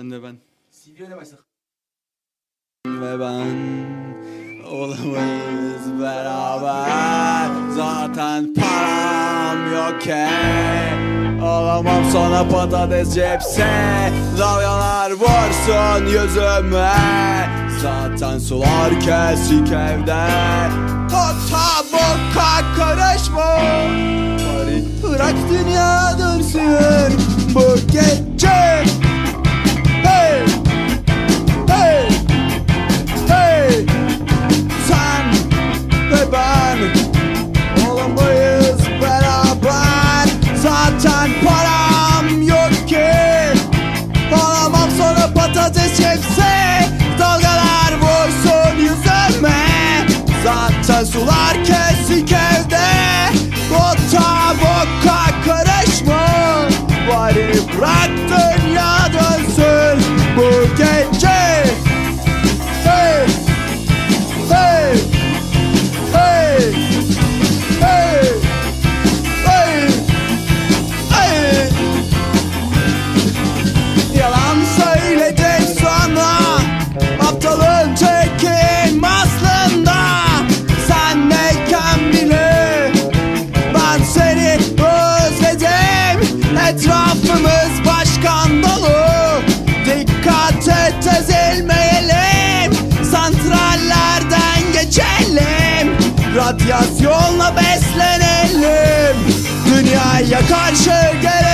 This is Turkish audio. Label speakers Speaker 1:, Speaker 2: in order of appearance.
Speaker 1: Sen de ben.
Speaker 2: CV'ye başla.
Speaker 1: Ve ben olamayız beraber. Zaten param yok ki. Olamam sana patates cepse. Dalgalar vursun yüzüme. Zaten sular kesik evde. Kota boka karışma. Bari bırak dünya dönsün patates yemse Radyasyonla beslenelim. Dünyaya karşı gelelim